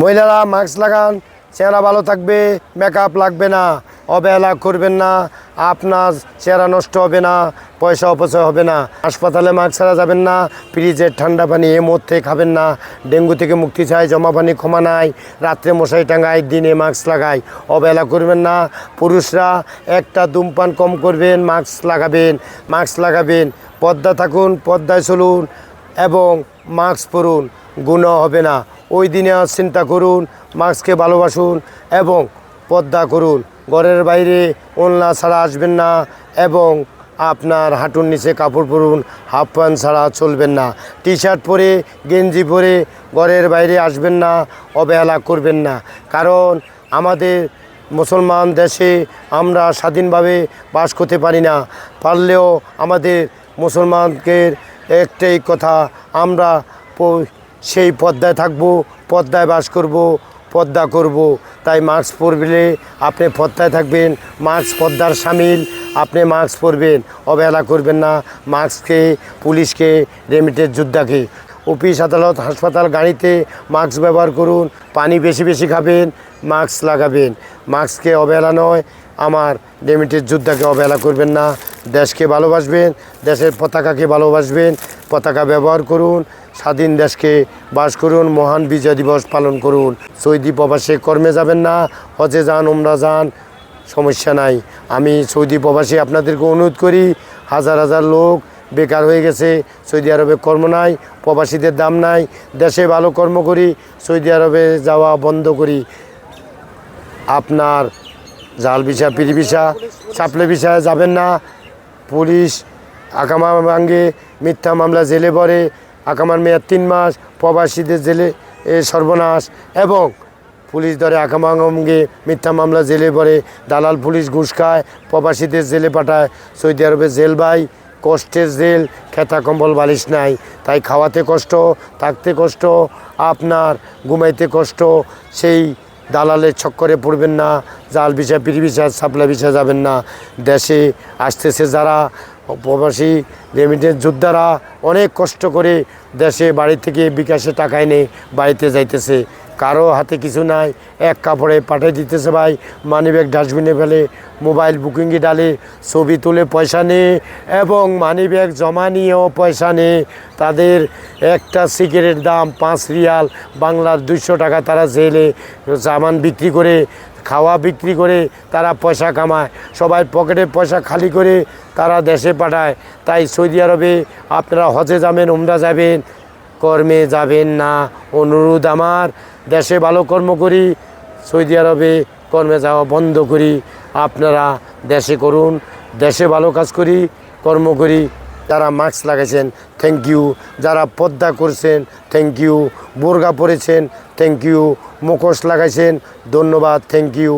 মহিলারা মাস্ক লাগান, চেহারা ভালো থাকবে মেকআপ লাগবে না, অবহেলা করবেন না, আপনার চেহারা নষ্ট হবে না, পয়সা অপচয় হবে না, হাসপাতালে মাস্ক ছাড়া যাবেন না ফ্রিজের ঠান্ডা পানি এ মধ্যে খাবেন না, ডেঙ্গু থেকে মুক্তি চাই, জমা পানি ক্ষমা নাই, রাত্রে মশারি টাঙ্গায় দিনে মাস্ক লাগাই অবহেলা করবেন না, পুরুষরা একটা ধূমপান কম করবেন, মাস্ক লাগাবেন মাস্ক লাগাবেন, পদ্মা থাকুন, পদ্মায় চলুন এবং মাস্ক পরুন গুণ হবে না। ওই দিনে চিন্তা করুন, মাস্ককে ভালোবাসুন এবং পদ্মা করুন। ঘরের বাইরে ওলনা ছাড়া আসবেন না এবং আপনার হাঁটুর নিচে কাপড় পরুন, হাফ প্যান্ট ছাড়া চলবেন না। টি শার্ট পরে, গেঞ্জি পরে ঘরের বাইরে আসবেন না, অবহেলা করবেন না। কারণ আমাদের মুসলমান দেশে আমরা স্বাধীনভাবে বাস করতে পারি না। পারলেও আমাদের মুসলমানকে একটাই কথা, আমরা সেই পদ্মায় থাকব, পদ্মায় বাস করব, পদ্মা করব। তাই মাস্ক পরলে আপনি পদ্মায় থাকবেন মাস্ক পদ্মার সামিল, আপনি মাস্ক পরবেন অবহেলা করবেন না। মাস্ককে পুলিশকে রেমিটের যোদ্ধাকে। অফিস, আদালত, হাসপাতাল, গাড়িতে মাস্ক ব্যবহার করুন, পানি বেশি বেশি খাবেন মাস্ক লাগাবেন। মাস্ককে অবহেলা নয়, আমার রেমিটের যোদ্ধাকে অবহেলা করবেন না। দেশকে ভালোবাসবেন, দেশের পতাকাকে ভালোবাসবেন, পতাকা ব্যবহার করুন স্বাধীন দেশকে বাস করুন, মহান বিজয় দিবস পালন করুন। সৌদি প্রবাসে কর্মে যাবেন না, হজে যান ওমরা যান, সমস্যা নাই। আমি সৌদি প্রবাসী আপনাদেরকে অনুরোধ করি, হাজার হাজার লোক বেকার হয়ে গেছে, সৌদি আরবে কর্ম নাই, প্রবাসীদের দাম নাই, দেশে ভালো কর্ম করি, সৌদি আরবে যাওয়া বন্ধ করি। আপনার জাল ভিসা, পিড়ি ভিসা চাপলে ভিসায় যাবেন না, পুলিশ আকামা ভাঙ্গে মিথ্যা মামলা জেলে পড়ে আকামার মেয়াদ তিন মাস, প্রবাসীদের জেলে সর্বনাশ এবং পুলিশ ধরে আকামাঙ্গে মিথ্যা মামলা জেলে পড়ে দালাল পুলিশ ঘুষ খায়, প্রবাসীদের জেলে পাঠায়, সৌদি আরবে জেল ভাই, কষ্টের জেল, খেতা কম্বল, বালিশ নাই। তাই খাওয়াতে কষ্ট, থাকতে কষ্ট, আপনার ঘুমাইতে কষ্ট, সেই দালালের চক্করে পড়বেন না, জাল বিষা পিড়ি বিষা সাপ্লাই বিষা যাবেন না। দেশে আসতেছে যারা প্রবাসী রেমিটেন্স যোদ্ধারা অনেক কষ্ট করে দেশে, বাড়ি থেকে বিকাশে টাকা এনে বাড়িতে যাইতেছে। কারও হাতে কিছু নাই, এক কাপড়ে পাঠিয়ে দিতেছে ভাই মানি ব্যাগ ডাস্টবিনে ফেলে, মোবাইল বুকিংয়ে ডালে, ছবি তুলে পয়সা নিয়ে এবং মানি ব্যাগ জমা নিয়েও পয়সা নিয়ে তাদের একটা সিগারেট দাম পাঁচ রিয়াল, বাংলার দুইশো টাকা তারা জেলে সামান বিক্রি করে খাওয়া বিক্রি করে তারা পয়সা কামায়। সবাই পকেটে পয়সা খালি করে তারা দেশে পাঠায়। তাই সৌদি আরবে আপনারা হজে যাবেন, উমরা যাবেন, কর্মে যাবেন না। অনুরোধ আমার, দেশে ভালো কর্ম করি, সৌদি আরবে কর্মে যাওয়া বন্ধ করি। আপনারা দেশে করুন, দেশে ভালো কাজ করি, কর্ম করি। যারা মাস্ক লাগাইছেন থ্যাংক ইউ যারা পদ্মা করছেন থ্যাংক ইউ বোরগা পরেছেন থ্যাংক ইউ মুখোশ লাগাইছেন, ধন্যবাদ থ্যাংক ইউ